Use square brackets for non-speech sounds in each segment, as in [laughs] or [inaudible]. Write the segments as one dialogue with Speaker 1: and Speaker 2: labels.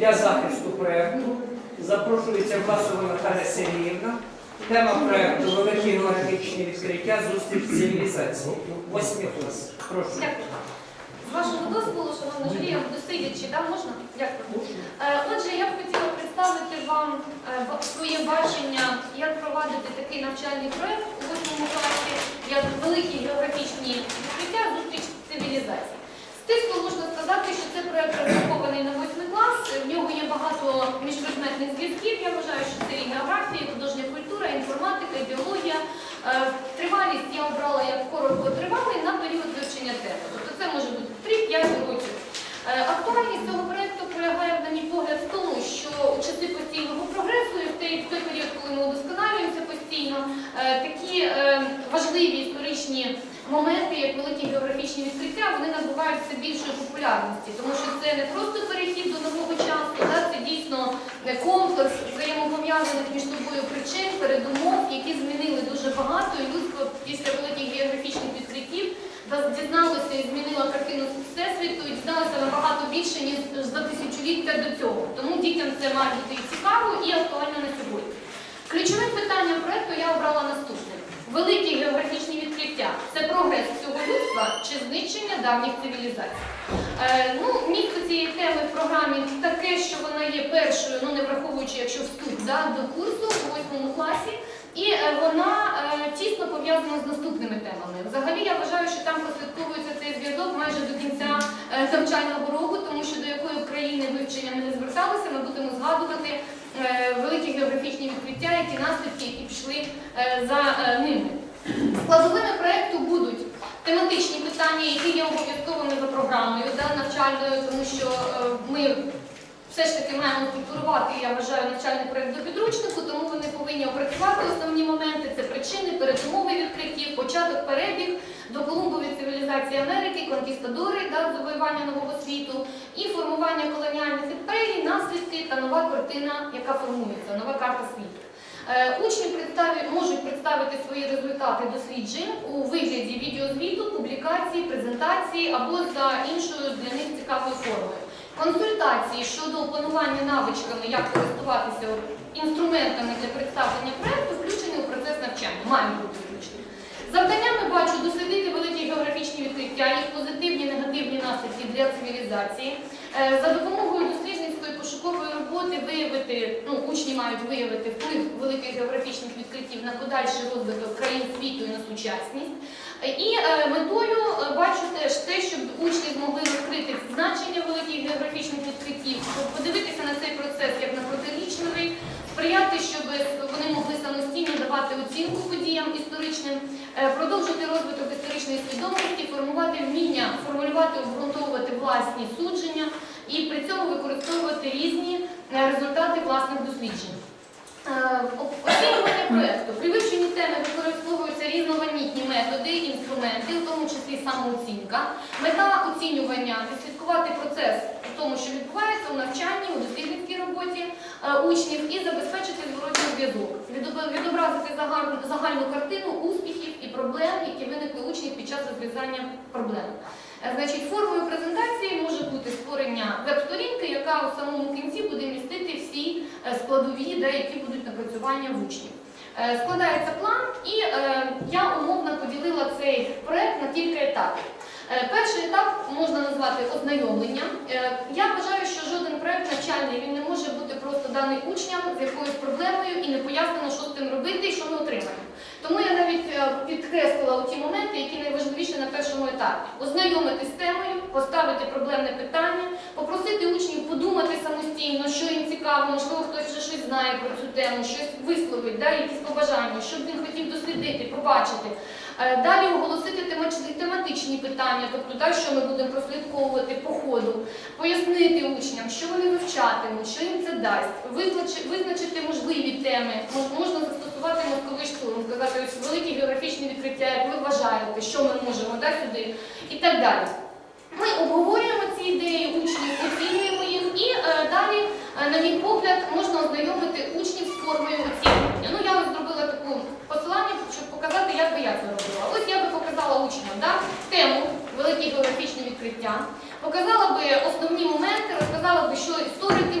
Speaker 1: для захисту проєкту запрошується Власова Наталя Сергіївна. Тема проєкту Великі географічні відкриття зустріч цивілізації. Восьмий клас. Прошу.
Speaker 2: Дякую. З вашого дозволу, шановна журі, я буду сидячи, да, можна? Дякую. Е, Отже, я б хотіла представити вам е, своє бачення, як провадити такий навчальний проєкт у восьмому класі, як великі географічні відкриття зустріч цивілізацій. Стисло можна сказати, що це проєкт розрахований на восьмий клас. В нього є багато міжпредметних зв'язків. Я вважаю, що це і географія, і художня культура, інформатика, біологія. Е, Тривалість я обрала як короткотривалий на період вивчення теми. Тобто це може бути 3-5 років. Е, Актуальність цього проєкту полягає, на мій погляд, в тому, що у часи постійного прогресу і в той, в той період, коли ми удосконалюємося постійно, е, такі е, важливі історичні моменти, як великі географічні відкриття, вони набувають все популярності, тому що це не просто перехід до нового часу, да, це дійсно комплекс взаємопов'язаних між собою причин, передумов, які змінили дуже багато, і людство після великих географічних відкриттів дізналося і змінило картину всесвіту, і дізналося набагато більше, ніж за тисячоліття до цього. Тому дітям це має бути і цікаво, і актуально на сьогодні. Ключовим питанням проекту я обрала наступне: великі географічні відкриття це прогрес всього людства чи знищення давніх цивілізацій. Е, ну, місце цієї теми в програмі таке, що вона є першою, ну не враховуючи, якщо вступ да, до курсу у восьмому класі, і е, вона е, тісно пов'язана з наступними темами. Взагалі я вважаю, що там прослідковується цей зв'язок майже до кінця е, навчального року, тому що до якої країни вивчення ми не зверталися, ми будемо згадувати е, великі географічні відкриття, які наслідки, які пішли е, за е, ними. Складовими проєкту будуть тематичні питання, які є обов'язковими за програмою да, навчальною, тому що е, ми все ж таки маємо структурувати, я вважаю, навчальний проєкт до підручнику, тому вони повинні опрацювати основні моменти. Це причини, передумови відкриттів, початок перебіг до Колумбової цивілізації Америки, конкістадори, да, завоювання нового світу і формування колоніальних імперій, наслідки та нова картина, яка формується, нова карта світу. Е, Учні можуть представити свої результати досліджень у вигляді відеозвіту, публікації, презентації або за іншою для них цікавою формою. Консультації щодо опанування навичками, як користуватися інструментами для представлення проєкту, включені у процес навчання. Мають бути включені. Завданнями бачу дослідити великі географічні відкриття, їх позитивні і негативні наслідки для цивілізації. Е, За допомогою дослідницької пошукової роботи виявити, ну, учні мають виявити вплив великих географічних відкриттів на подальший розвиток країн світу і на сучасність. І е, метою е, бачу теж те, щоб учні змогли розкрити значення великих географічних відкриттів, подивитися на цей процес як на протирічливий, сприяти, щоб вони могли самостійно давати оцінку подіям історичним, е, продовжити розвиток історичної свідомості, формувати вміння, формулювати, обґрунтовувати власні судження і при цьому використовувати різні е, результати власних досліджень. Е, Оцінювання проєкту. При вивченні теми використовуються різноманітні методи, інструменти, в тому числі самооцінка. Мета оцінювання відслідкувати процес у тому, що відбувається у навчанні, у дослідницькій роботі е, учнів і забезпечити зворотній зв'язок, відобразити загальну, картину успіхів і проблем, які виникли учнів під час розв'язання проблем. Е, Значить, формою презентації може бути створення веб-сторінки, яка у самому кінці буде містити всі е, складові, де які будуть напрацювання в учнів. Е, Складається план, і я умовно поділила цей проект на кілька етапів. Е, Перший етап можна назвати ознайомлення. Е, Я вважаю, що жоден проект навчальний він не може бути просто даний учням з якоюсь проблемою і не пояснено, що з цим робити і що ми отримаємо. Тому я навіть е, підкреслила ті моменти, які найважливіші на першому етапі: ознайомити з темою, поставити проблемне питання, попросити учнів подумати самостійно, що їм цікаво, можливо, хтось вже щось знає про цю тему, щось висловить, да, якісь побажання, що б він хотів дослідити, побачити. Е, Далі оголосити тематичні питання, тобто так, що ми будемо прослідковувати по ходу, пояснити учням, що вони вивчатимуть, що їм це дасть, визначити можливі теми, можна застосувати мозковий штурм, сказати, ось великі географічні відкриття, як ви вважаєте, що ми можемо сюди і так далі. Ми обговорюємо ці ідеї учнів, оцінюємо їх, і е, далі, е, на мій погляд, можна ознайомити учнів з формою оцінювання. Ну, я ось зробила таку посилання, щоб показати, як би я це робила. Ось я би показала учням да, тему великі географічні відкриття, показала би основні моменти, розказала би, що історики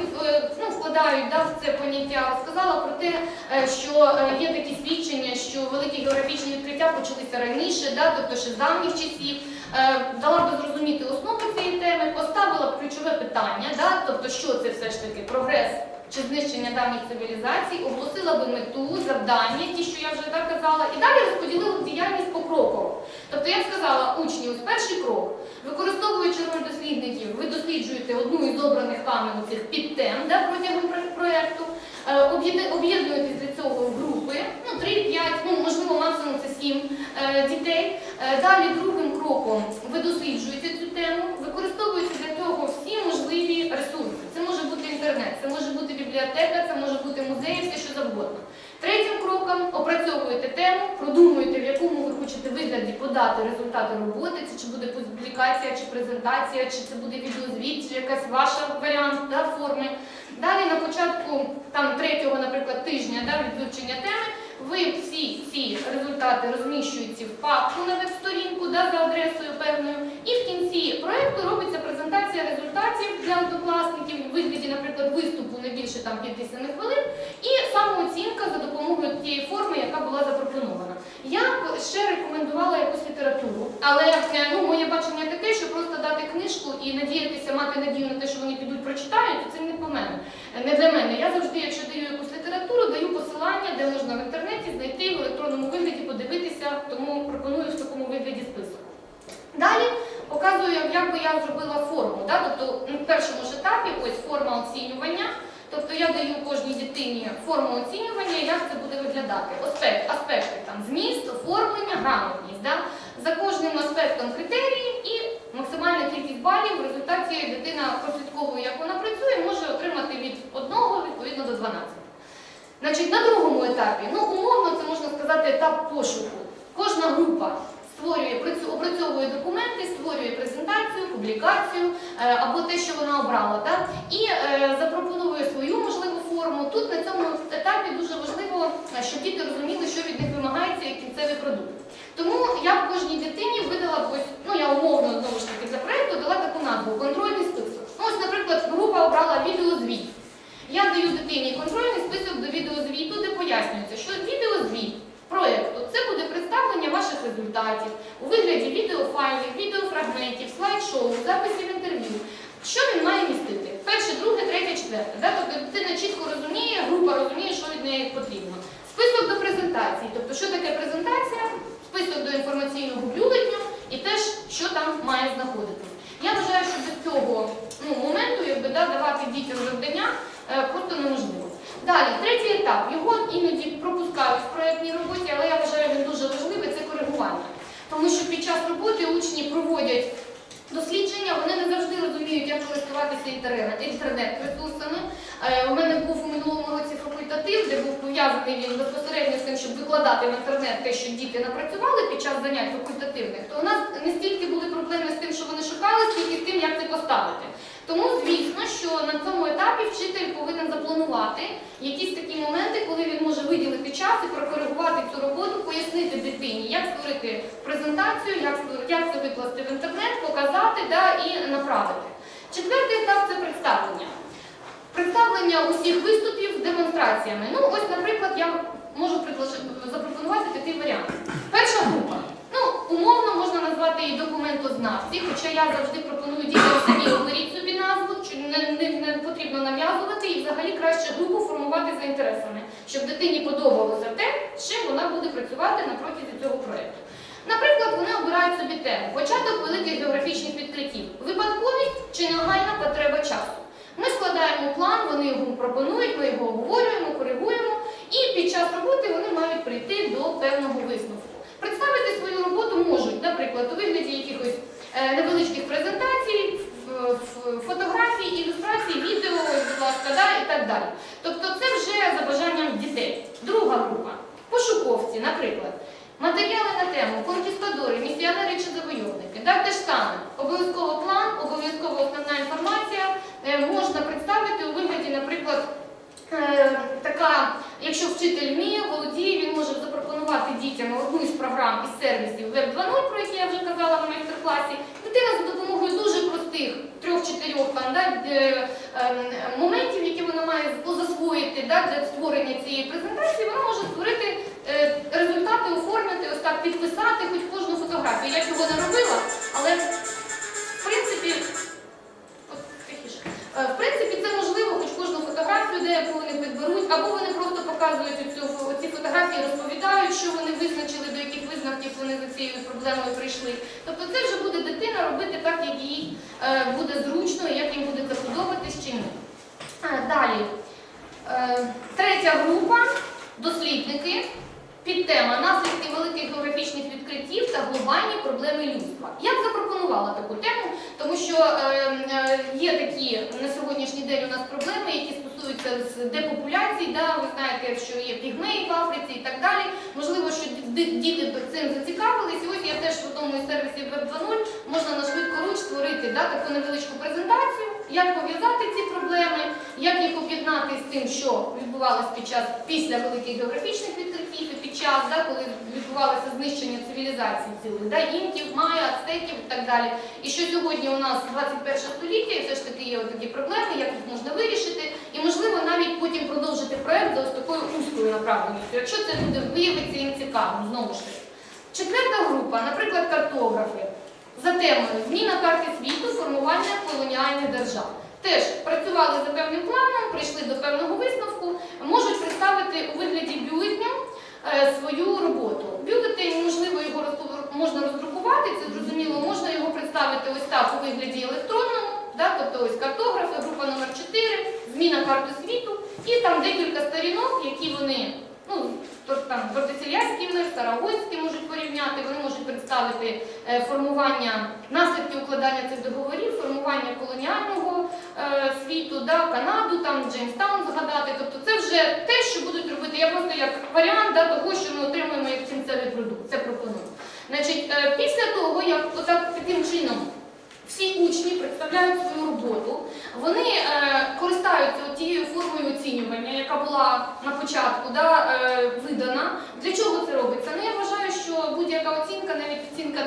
Speaker 2: впадають да, в це поняття, розказала про те, е, що е, є такі свідчення, що великі географічні відкриття почалися раніше, да, тобто ще з давніх часів. Е, Дала би зрозуміти основу цієї теми, поставила б ключове питання, да, тобто що це все ж таки прогрес чи знищення давніх цивілізацій, оголосила би мету, завдання, ті, що я вже так казала, і далі розподілила діяльність покроково. Тобто, як сказала учні, ось перший крок, використовуючи роль дослідників, ви досліджуєте одну із обраних вами цих підтем да, протягом проєкту, е, об'єднуєтесь для цього в групи, ну 3-5, ну можливо, максимум це 7 е, дітей. Е, Далі другим кроком ви досліджуєте цю тему, використовуєте для цього всі можливі ресурси. Це може бути інтернет, це може бути бібліотека, це може бути музей, все що завгодно. Третім кроком опрацьовуєте тему, продумуєте, в якому ви хочете вигляді подати результати роботи, це чи буде публікація, чи презентація, чи це буде відеозвіт, чи якась ваша варіант да, форми. Далі на початку там третього, наприклад, тижня да, від теми, ви всі ці результати розміщуєте в папку на веб-сторінку да, за адресою певною, і в кінці проєкту робиться презентація результатів для однокласників у вигляді, наприклад, виступу не більше там 50 хвилин, і самооцінка за допомогою тієї форми, яка була запропонована. Я б ще рекомендувала якусь літературу, але ну, моє бачення таке, що просто дати книжку і надіятися, мати надію на те, що вони підуть прочитають, це не по мене, не для мене. Я завжди, якщо даю якусь літературу, даю посилання, де можна в інтернеті знайти в електронному вигляді, подивитися, тому пропоную в такому вигляді список. Далі показую, як би я зробила форму. Да? Тобто на першому ж етапі ось форма оцінювання. Тобто я даю кожній дитині форму оцінювання, як це буде виглядати. Аспект, аспекти там зміст, оформлення, грамотність. Да? За кожним аспектом критерії і максимальна кількість балів. В результаті дитина прослідковує, як вона працює, може отримати від 1 відповідно до 12. Значить, на другому етапі, ну умовно це можна сказати етап пошуку. Кожна група створює, опрацьовує документи, створює презентацію, публікацію е, або те, що вона обрала, так? і е, запропонує свою можливу форму. Тут на цьому етапі дуже важливо, е, щоб діти розуміли, що від них вимагається як кінцевий продукт. Тому я б кожній дитині видала ось, ну я умовно знову ж таки за проєкту дала таку назву контрольний список. Ну, ось, наприклад, група обрала відеозвіт. Я даю дитині контрольний список до відеозвіту, де пояснюється, що відеозвіт проєкту це буде представлення ваших результатів у вигляді відеофайлів, відеофрагментів, слайд-шоу, записів інтерв'ю. Що він має містити? Перше, друге, третє, четверте. Тобто дитина чітко розуміє, група розуміє, що від неї потрібно. Список до презентації, тобто що таке презентація, список до інформаційного бюлетню і теж, що там має знаходитись. Я вважаю, що до цього ну, моменту якби, да, давати дітям завдання е, просто неможливо. Далі, третій етап. Його іноді пропускають в проєктній роботі, але я вважаю, він дуже важливий це коригування. Тому що під час роботи учні проводять дослідження, вони не завжди розуміють, як користуватися інтернет- інтернет-ресурсами. Е, У мене був у минулому році факультатив, де був пов'язаний він безпосередньо з тим, щоб викладати в інтернет те, що діти напрацювали під час занять факультативних, то у нас не стільки були проблеми з тим, що вони шукали, скільки з тим, як це поставити. Тому, звісно, що на цьому етапі вчитель повинен запланувати якісь такі моменти, коли він може виділити час і прокоригувати цю роботу, пояснити дитині, як створити презентацію, як, як це викласти в інтернет, показати да, і направити. Четвертий етап це представлення. Представлення усіх виступів з демонстраціями. Ну, ось, наприклад, я можу запропонувати такий варіант. Перша група. Ну, умовно можна назвати її документознавці, хоча я завжди пропоную дітям самі оберіть собі назву, не, не, не потрібно нав'язувати і взагалі краще групу формувати за інтересами, щоб дитині подобалося те, чим вона буде працювати на протязі цього проєкту. Наприклад, вони обирають собі тему початок великих географічних відкриттів, випадковість чи нагальна потреба часу. Ми складаємо план, вони його пропонують, ми його обговорюємо, коригуємо, і під час роботи вони мають прийти до певного висновку. Представити свою роботу можуть, наприклад, у вигляді якихось е, невеличких презентацій, фотографій, ілюстрацій, відео, будь ласка, да, і так далі. Тобто це вже за бажанням дітей. Друга група пошуковці, наприклад. Матеріали на тему конкістадори, місіонери чи завойовники. Да, те ж саме. Обов'язково план, обов'язково основна інформація е, можна представити у вигляді, наприклад, е, така, якщо вчитель вміє, володіє, він може запропонувати дітям одну із програм із сервісів Web 2.0, про які я вже казала на майстер-класі. Дитина за допомогою дуже простих трьох-чотирьох е, ем, моментів, які вона має засвоїти да, для створення цієї презентації, вона може створити е, результати, оформити, ось так підписати хоч кожну фотографію. Я цього не робила, але в принципі. Е, в принципі, це можливо, хоч кожну фотографію, де вони підберуть, або вони просто показують оці фотографії, розповідають, що вони визначили, до яких висновків вони за цією проблемою прийшли. Тобто це вже буде дитина робити так, як їй е, буде зручно, як їм буде це подобатись чи ні. Е, Далі. Третя група дослідники. Підтема наслідки великих географічних відкриттів та глобальні проблеми людства. Я б запропонувала таку тему, тому що е, е, є такі на сьогоднішній день у нас проблеми, які стосуються з депопуляції. Да? Ви знаєте, що є пігмеї в Африці і так далі. Можливо, що діти цим зацікавились. І ось я теж в одному із сервісів Web 2.0 можна на швидкоруч створити да, таку невеличку презентацію, як пов'язати ці проблеми, як їх об'єднати з тим, що відбувалося під час після великих географічних відкриттів і під час, да, коли відбувалося знищення цивілізацій цілих, да, інків, майя, ацтеків і так далі. І що сьогодні у нас 21 століття, і все ж таки є такі проблеми, як їх можна вирішити, і можливо навіть потім продовжити проект за ось такою узкою направленістю, якщо це буде виявиться їм цікавим, знову ж таки. Четверта група, наприклад, картографи за темою Зміна карти світу. Теж працювали за певним планом, прийшли до певного висновку, можуть представити у вигляді бюлетня е, свою роботу. Бюлетень, можливо, його можна роздрукувати, це зрозуміло, можна його представити ось так у вигляді електронному, да, тобто ось картографи, група номер 4, зміна карти світу, і там декілька сторінок, які вони, ну, там Тортицельяський мир, Сарагойський можуть порівняти, вони можуть представити е, формування наслідки укладання цих договорів, формування колоніального е, світу, да, Канаду, там Джеймстаун згадати. Тобто це вже те, що будуть робити. Я просто як варіант да, того, що ми отримуємо як кінцевий продукт. Це пропоную. Значить, е, після того, як отак таким чином всі учні представляють свою роботу, вони е, користаються тією формою оцінювання, яка була на початку да, е, видана. Для чого це робиться? Ну я вважаю, що будь-яка оцінка, навіть оцінка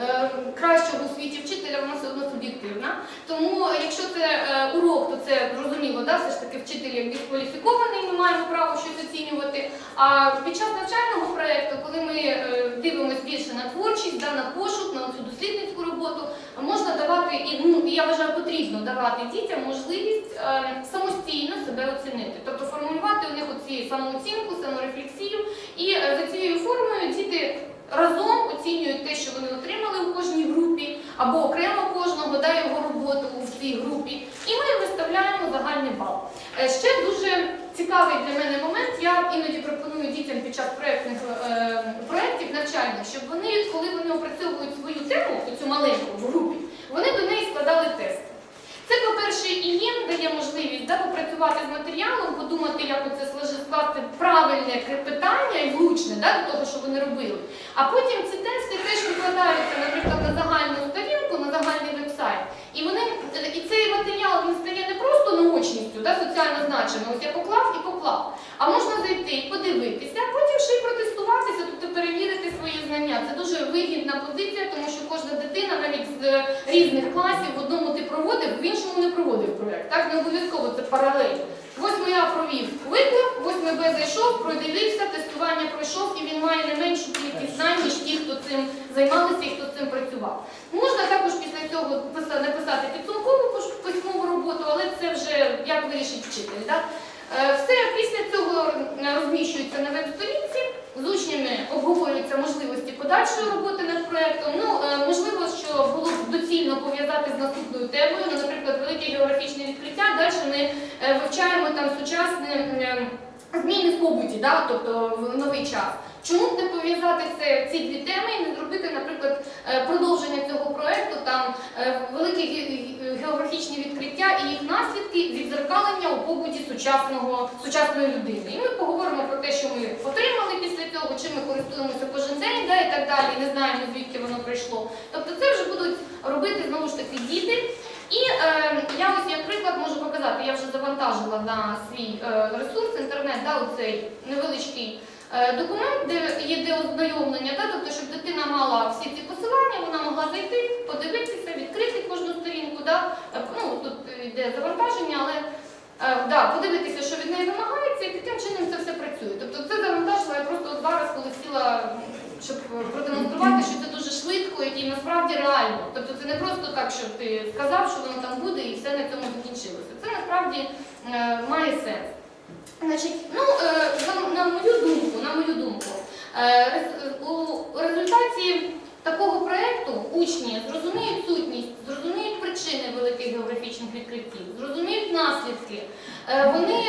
Speaker 2: найкращого у світі вчителя, вона все одно суб'єктивна. Тому якщо це е, урок, то це зрозуміло, да, все ж таки вчитель як більш кваліфікований, ми маємо право щось оцінювати. А під час навчального проєкту, коли ми е, дивимося більше на творчість, да, на пошук, на цю дослідницьку роботу, можна давати і ну я вважаю, потрібно давати дітям можливість е, самостійно себе оцінити, тобто формулювати у них оці самооцінку, саморефлексію, і е, за цією формою діти разом оцінюють те, що вони отримали у кожній групі, або окремо кожного да, його роботу в цій групі, і ми виставляємо загальний бал. Е, Ще дуже цікавий для мене момент. Я іноді пропоную дітям під час проєктних е, проєктів навчальних, щоб вони, коли вони опрацьовують свою тему, цю маленьку в групі, вони до неї складали тести. Це, по-перше, і їм дає можливість да, попрацювати з матеріалом, подумати, як оце скласти правильне питання і влучне да, до того, що вони робили. А потім ці тести теж викладаються, наприклад, на загальну сторінку, на загальний веб-сайт. І вони зручністю та соціально значимо. Ось я поклав і поклав. А можна зайти і подивитися, а потім ще й протестуватися, тобто перевірити свої знання. Це дуже вигідна позиція, тому що кожна дитина навіть з е, різних класів в одному ти проводив, в іншому не проводив проєкт. Так не обов'язково це паралельно. 8 А провів виклик, 8 Б зайшов, продивився, тестування пройшов, і він має не меншу кількість знань, ніж ті, хто цим займалися і хто цим працював. Можна також після цього написати підсумкову письмову роботу, але це вже як вирішить вчитель. Так? Е, все після цього е, розміщується на веб-сторінці, з учнями обговорюються можливості подальшої роботи над проєктом. Ну, е, можливо, що було доцільно пов'язати з наступною темою, ну, наприклад, велике географічне відкриття. Далі ми е, вивчаємо там сучасні е, зміни в побуті, тобто в новий час. Чому б не пов'язати ці дві теми і не зробити, наприклад, е, продовження цього проєкту, там е, великі ге- географічні відкриття і їх наслідки відзеркалення у побуті сучасного, сучасної людини. І ми поговоримо про те, що ми отримали після цього, чим ми користуємося кожен день, да, і так далі, не знаємо, звідки воно прийшло. Тобто це вже будуть робити знову ж таки діти. І е, я ось як приклад можу показати, я вже завантажила на свій е, ресурс інтернет, да, оцей невеличкий документ, де є де ознайомлення, да, тобто, щоб дитина мала всі ці посилання, вона могла зайти, подивитися, відкрити кожну сторінку. Да, Е, ну, тут йде завантаження, але е, подивитися, що від неї вимагається, і таким чином це все працює. Тобто це завантажила я просто зараз, коли сіла, щоб продемонструвати, що це дуже швидко і насправді реально. Тобто це не просто так, що ти сказав, що воно там буде, і все на цьому закінчилося. Це насправді е, має сенс. Значить, ну, е, на, мою думку, на мою думку, е, у результаті такого проєкту учні зрозуміють сутність, зрозуміють причини великих географічних відкриттів, зрозуміють наслідки. Е, Вони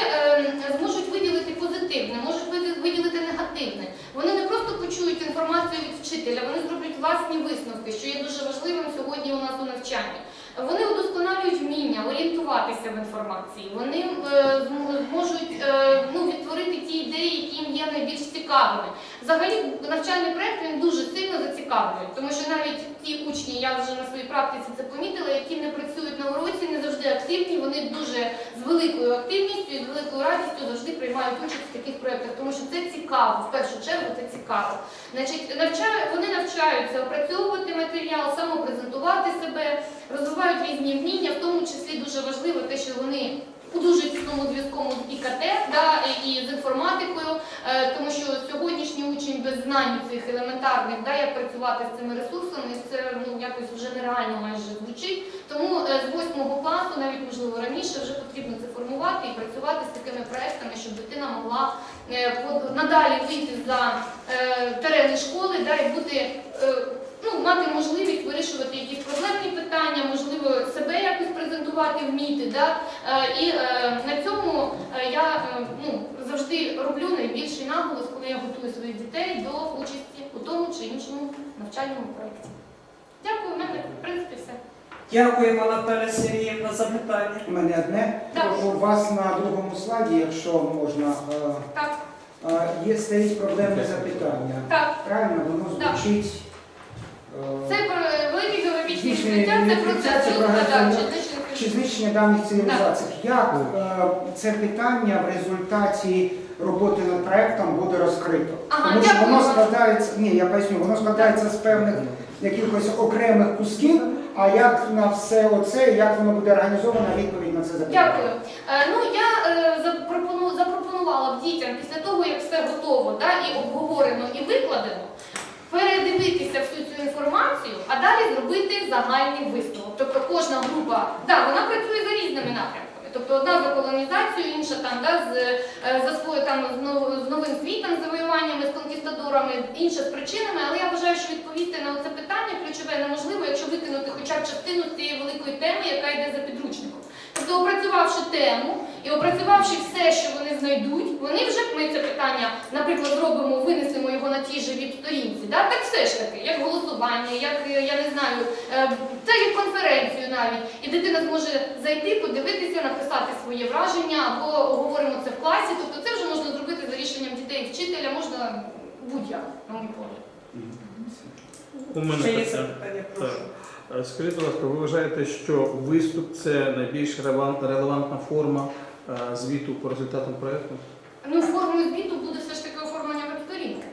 Speaker 2: зможуть виділити позитивне, можуть виділити негативне. Вони не просто почують інформацію від вчителя, вони зроблять власні висновки, що є дуже важливим сьогодні у нас у навчанні. Вони удосконалюють вміння орієнтуватися в інформації. Вони е, зможуть е, ну, відтворити ті ідеї, які їм є найбільш цікавими. Взагалі, навчальний проект він дуже сильно зацікавлює, тому що навіть ті учні, я вже на своїй практиці це помітила, які не працюють на уроці, не завжди активні. Вони дуже з великою активністю і з великою радістю завжди приймають участь в таких проєктах, тому що це цікаво. В першу чергу це цікаво. Значить, навчаю, вони навчаються опрацьовувати матеріал, самопрезентувати себе, розвивають різні вміння, в тому числі дуже важливо те, що вони у дуже тісному зв'язку з ІКТ да, і з інформатикою, е, тому що сьогоднішній учень без знань цих елементарних, да, як працювати з цими ресурсами, це ну, якось вже нереально майже звучить. Тому е, з восьмого класу, навіть можливо раніше, вже потрібно це формувати і працювати з такими проектами, щоб дитина могла е, надалі вийти за терени школи да, і бути. Ну, мати можливість вирішувати якісь проблемні питання, можливо, себе якось презентувати, вміти. Да? Е, І е, на цьому е, я е, ну, завжди роблю найбільший наголос, коли я готую своїх дітей до участі у тому чи іншому навчальному проєкті. Дякую, в мене в принципі все.
Speaker 1: Дякуємо, Наталя Сергіївна, запитання.
Speaker 3: У мене одне.
Speaker 2: Так.
Speaker 3: У вас на другому слайді, якщо можна, е,
Speaker 2: Так,
Speaker 3: е, є стоїть проблемне запитання.
Speaker 2: так.
Speaker 3: Правильно, воно
Speaker 2: Так.
Speaker 3: звучить.
Speaker 2: Це
Speaker 3: е,
Speaker 2: про велике географічне відкриття, це процес значних
Speaker 3: Чи знищення давніх цивілізацій? Як е, це питання в результаті роботи над проектом буде розкрито?
Speaker 2: Ага,
Speaker 3: Тому що
Speaker 2: дякую
Speaker 3: воно
Speaker 2: вам.
Speaker 3: складається, ні, я поясню, воно складається з певних якихось окремих кусків, а як на все оце, як воно буде організовано, відповідь на це запитання.
Speaker 2: Дякую. Е, ну я е, запропону, запропонувала б дітям після того, як все готово, да, і обговорено, і викладено, передивитися всю цю інформацію, а далі зробити загальний висновок. Тобто кожна група, да, вона працює за різними напрямками. Тобто одна за колонізацію, інша там да, з, е, за свою там з, нов- з новим світом, завоюваннями, з конкістадорами, інша з причинами, але я вважаю, що відповісти на це питання ключове неможливо, якщо викинути хоча б частину цієї великої теми, яка йде за підручником. Тобто, опрацювавши тему і опрацювавши все, що вони знайдуть, вони вже ми це питання, наприклад, зробимо, винесемо його на тій же віп-сторінці. Да? Так все ж таки, як голосування, як е, я не знаю, це як конференцію навіть. І дитина зможе зайти, подивитися, написати своє враження, або говоримо це в класі. Тобто це вже можна зробити за рішенням дітей і вчителя, можна будь-як, на мій погляд.
Speaker 4: У мене питання.
Speaker 1: прошу.
Speaker 4: Е, Скажіть, будь ласка, ви вважаєте, що виступ це найбільш релевантна форма е, звіту по результатам проєкту?
Speaker 2: Ну, формою звіту буде все ж таки оформлення веб-сторінки.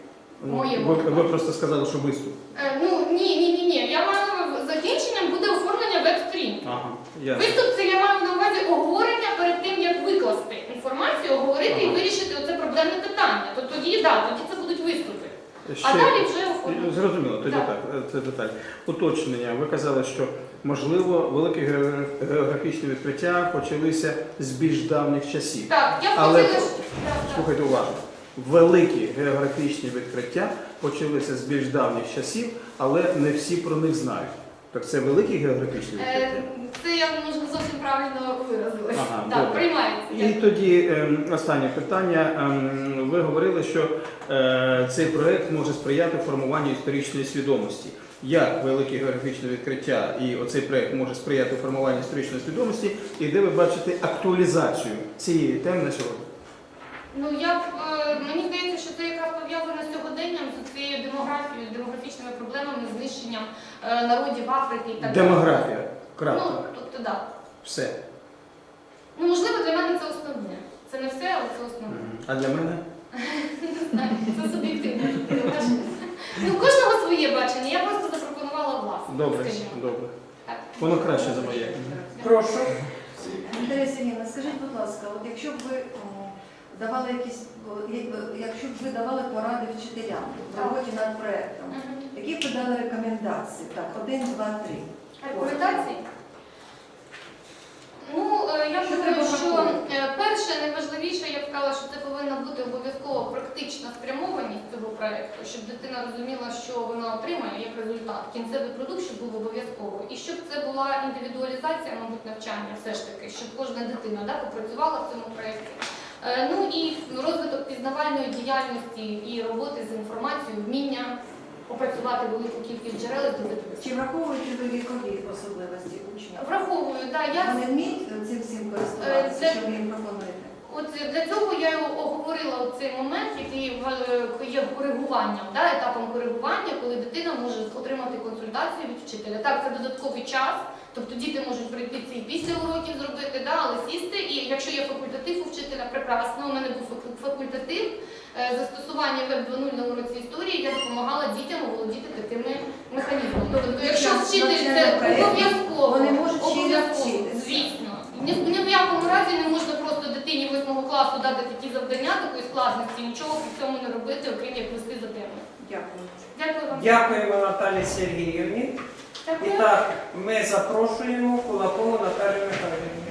Speaker 4: Ну, ви, ви просто сказали, що виступ.
Speaker 2: Е, Ну ні, ні, ні, ні. Я маю закінченням буде оформлення веб-сторінки.
Speaker 4: Ага, я.
Speaker 2: Виступ це я маю на увазі оговорення перед тим, як викласти інформацію, оговорити і вирішити оце проблемне питання. То тоді да, тоді це будуть виступи.
Speaker 4: Ще...
Speaker 2: А далі вже оформлення.
Speaker 4: Зрозуміло, тоді
Speaker 2: Так.
Speaker 4: так, е, це деталь. Уточнення. Ви казали, що можливо великі географ- географічні відкриття почалися з більш давніх часів.
Speaker 2: Так, я
Speaker 4: Але-
Speaker 2: хотіла.
Speaker 4: Слухайте уважно. Великі географічні відкриття почалися з більш давніх часів, але не всі про них знають. Так це великі географічні
Speaker 2: Е,
Speaker 4: відкриття.
Speaker 2: Це я може зовсім правильно виразилась.
Speaker 4: Ага,
Speaker 2: так,
Speaker 4: добре.
Speaker 2: приймається.
Speaker 4: І
Speaker 2: Дякую.
Speaker 4: тоді ем, останнє питання. Ем, ви говорили, що е, цей проект може сприяти формуванню історичної свідомості. Як велике географічне відкриття і оцей проект може сприяти формуванню історичної свідомості, і де ви бачите актуалізацію цієї теми на сьогодні?
Speaker 2: Ну я б е, мені здається, що це якраз пов'язане з сьогоденням, з цією демографією, з демографічними проблемами, знищенням е, народів Африки і так далі.
Speaker 4: Демографія.
Speaker 2: Ну, тобто, да.
Speaker 4: Все.
Speaker 2: Ну, можливо, для мене це основне. Це не все, але це основне.
Speaker 4: А для мене? [laughs]
Speaker 2: Не знаю, це суб'єктивне. Ну, у кожного своє бачення. Я просто запропонувала власне.
Speaker 4: Добре, добре. Воно краще за моє.
Speaker 1: Прошу.
Speaker 5: Наталя Сергійовна, скажіть, будь ласка, от якщо б ви давали якісь, якщо б ви давали поради вчителям в роботі над проектом, які б ви дали рекомендації? Так, один, два, три.
Speaker 2: Рекомендації? Ну, е, я думаю, що е, перше, найважливіше, я б сказала, що це повинна бути обов'язково практична спрямованість цього проєкту, щоб дитина розуміла, що вона отримає як результат. Кінцевий продукт, щоб був обов'язково. І щоб це була індивідуалізація, мабуть, навчання, все ж таки, щоб кожна дитина да, попрацювала в цьому проєкті. Е, Ну і розвиток пізнавальної діяльності і роботи з інформацією, вміння опрацювати велику кількість джерел і
Speaker 5: Чи враховуєте ви вікові особливості учнів?
Speaker 2: Враховую, так, я
Speaker 5: Вони вміють цим всім користуватися,
Speaker 2: Е, це-
Speaker 5: що ви їм пропонуєте?
Speaker 2: От для цього я оговорила цей момент, який е, є коригуванням, да, етапом коригування, дитина може отримати консультацію від вчителя. Так, це додатковий час, тобто діти можуть прийти це і після уроків зробити, да, але сісти. І якщо є факультатив у вчителя, прекрасно. У мене був факультатив е, застосування веб 2.0 на уроці історії. Я допомагала дітям оволодіти такими механізмами. Тобто, якщо вчитель це обов'язково, обов'язково, звісно. Ні, в якому разі не можна просто дитині восьмого класу дати такі завдання такої складності, нічого при цьому не робити, окрім як вести за темою.
Speaker 5: Дякую.
Speaker 2: Дякую вам.
Speaker 1: Дякуємо Наталі Сергіївні. І так, ми запрошуємо Кулакову Наталію Михайлівну.